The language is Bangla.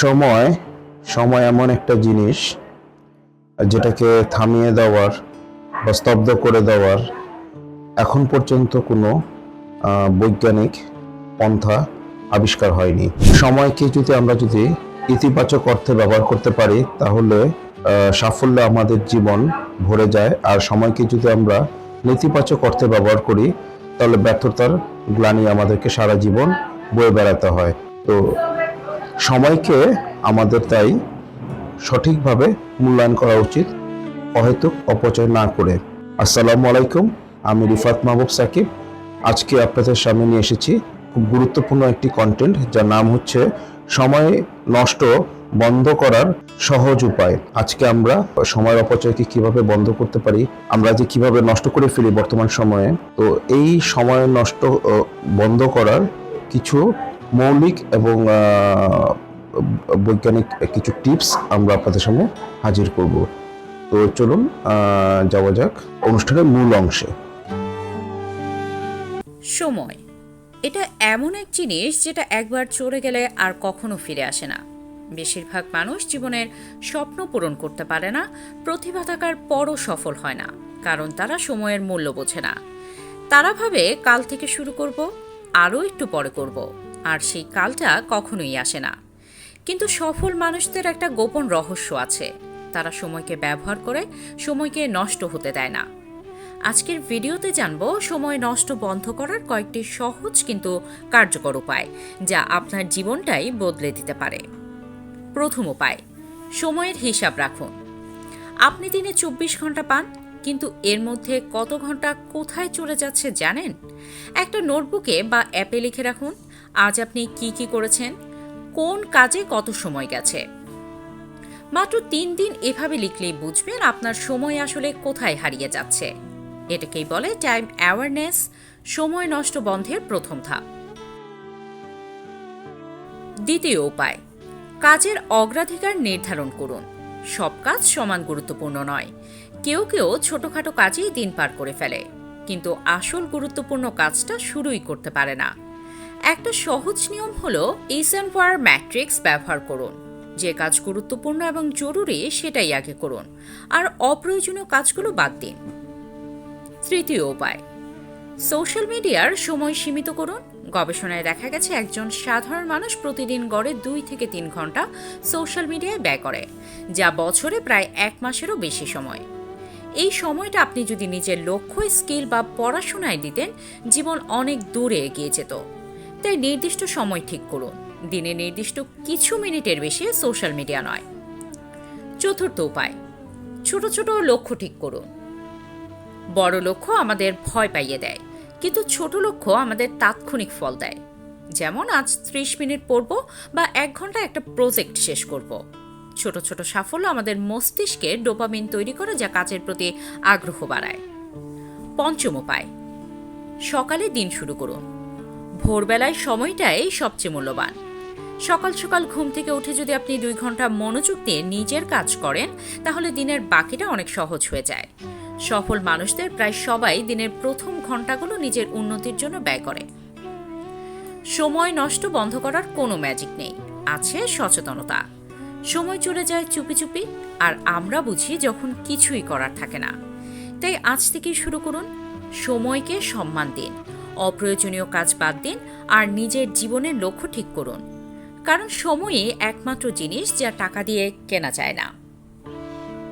সময় সময় এমন একটা জিনিস, যেটাকে থামিয়ে দেওয়ার বা স্তব্ধ করে দেওয়ার এখন পর্যন্ত কোনো বৈজ্ঞানিক পন্থা আবিষ্কার হয়নি। সময়কে যদি আমরা যদি ইতিবাচক অর্থে ব্যবহার করতে পারি, তাহলে সাফল্যে আমাদের জীবন ভরে যায়। আর সময়কে যদি আমরা নেতিবাচক অর্থে ব্যবহার করি, তাহলে ব্যর্থতার গ্লানি আমাদেরকে সারা জীবন বয়ে বেড়াতে হয়। তো সময়কে আমাদের তাই সঠিকভাবে মূল্যায়ন করা উচিত, অহেতুক অপচয় না করে। আসসালামু আলাইকুম, আমি রিফাত মাহবুব সাকিব। আজকে আপনাদের সামনে নিয়ে এসেছি খুব গুরুত্বপূর্ণ একটি কন্টেন্ট যার নাম হচ্ছে সময় নষ্ট বন্ধ করার সহজ উপায়। আজকে আমরা সময়ের অপচয়কে কীভাবে বন্ধ করতে পারি, আমরা যে কীভাবে নষ্ট করে ফেলি বর্তমান সময়ে, তো এই সময় নষ্ট বন্ধ করার কিছু মৌলিক এবং বৈজ্ঞানিক কিছু টিপস আমরা আপনাদের সামনে হাজির করব। তো চলুন যাওয়া যাক অনুষ্ঠানের মূল অংশে। সময়। এটা এমন এক জিনিস যেটা একবার চলে গেলে আর কখনো ফিরে আসে না। বেশিরভাগ মানুষ জীবনের স্বপ্ন পূরণ করতে পারে না, প্রতিভা থাকার পরও সফল হয় না, কারণ তারা সময়ের মূল্য বোঝে না। তারা ভাবে কাল থেকে শুরু করব, আরও একটু পরে করব। আর সেই কালটা কখনোই আসে না। কিন্তু সফল মানুষদের একটা গোপন রহস্য আছে। তারা সময়কে ব্যবহার করে সময়কে নষ্ট হতে দেয় না। আজকের ভিডিওতে জানব, সময় নষ্ট বন্ধ করার কয়েকটি সহজ কিন্তু কার্যকর উপায়, যা আপনার জীবনটাই বদলে দিতে পারে। প্রথম উপায়, সময়ের হিসাব রাখুন। আপনি দিনে চব্বিশ ঘণ্টা পান, কিন্তু এর মধ্যে কত ঘণ্টা কোথায় চলে যাচ্ছে জানেন? একটা নোটবুকে বা অ্যাপে লিখে রাখুন আজ আপনি কি কি করেছেন? কোন কাজে কত সময় গেছে? মাত্র তিন দিন এভাবে লিখলেই বুঝবেন আপনার সময় আসলে কোথায় হারিয়ে যাচ্ছে। এটাকেই বলে টাইম অ্যাওয়ারনেস সময় নষ্ট বন্ধের প্রথম ধাপ। দ্বিতীয় উপায়, কাজের অগ্রাধিকার নির্ধারণ করুন। সব কাজ সমান গুরুত্বপূর্ণ নয়। কেউ কেউ ছোটখাটো কাজেই দিন পার করে ফেলে। কিন্তু আসল গুরুত্বপূর্ণ কাজটা শুরুই করতে পারে না। একটা সহজ নিয়ম হলো ইসেনফার ম্যাট্রিক্স ব্যবহার করুন। যে কাজ গুরুত্বপূর্ণ এবং জরুরি সেটাই আগে করুন। আর অপ্রয়োজনীয় কাজগুলো বাদ দিন। তৃতীয় উপায়, সোশ্যাল মিডিয়ার সময় সীমিত করুন। গবেষণায় দেখা গেছে একজন সাধারণ মানুষ প্রতিদিন গড়ে দুই থেকে তিন ঘণ্টা সোশ্যাল মিডিয়ায় ব্যয় করে, যা বছরে প্রায় এক মাসেরও বেশি সময়। এই সময়টা আপনি যদি নিজের লক্ষ্য, স্কিল বা পড়াশোনায় দিতেন, জীবন অনেক দূরে এগিয়ে যেত। তাই নির্দিষ্ট সময় ঠিক করুন। দিনে নির্দিষ্ট কিছু মিনিটের বেশি সোশ্যাল মিডিয়া নয়। চতুর্থ উপায়, ছোট ছোট লক্ষ্য ঠিক করুন। বড় লক্ষ্য আমাদের ভয় পাইয়ে দেয়, কিন্তু ছোট লক্ষ্য আমাদের তাৎক্ষণিক ফল দেয়। যেমন আজ ত্রিশ মিনিট পড়ব বা এক ঘণ্টা একটা প্রজেক্ট শেষ করব। ছোট ছোট সাফল্য আমাদের মস্তিষ্কে ডোপামিন তৈরি করে যা কাজের প্রতি আগ্রহ বাড়ায়। পঞ্চম উপায়, সকালে দিন শুরু করুন। ভোরবেলায় সময়টাই সবচেয়ে মূল্যবান। সকাল সকাল ঘুম থেকে উঠে যদি আপনি দুই ঘণ্টা মনোযোগ দিয়ে নিজের কাজ করেন, তাহলে দিনের বাকিটা অনেক সহজ হয়ে যায়। সফল মানুষদের প্রায় সবাই দিনের প্রথম ঘন্টাগুলো নিজের উন্নতির জন্য ব্যয় করে। সময় নষ্ট বন্ধ করার কোনো ম্যাজিক নেই। আছে সচেতনতা। সময় চলে যায় চুপি চুপি, আর আমরা বুঝি যখন কিছুই করার থাকে না। তাই আজ থেকেই শুরু করুন। সময়কে সম্মান দিন। অপ্রয়োজনীয় কাজ বাদ দিন আর নিজের জীবনের লক্ষ্য ঠিক করুন। কারণ সময়ই একমাত্র জিনিস যা টাকা দিয়ে কেনা যায় না।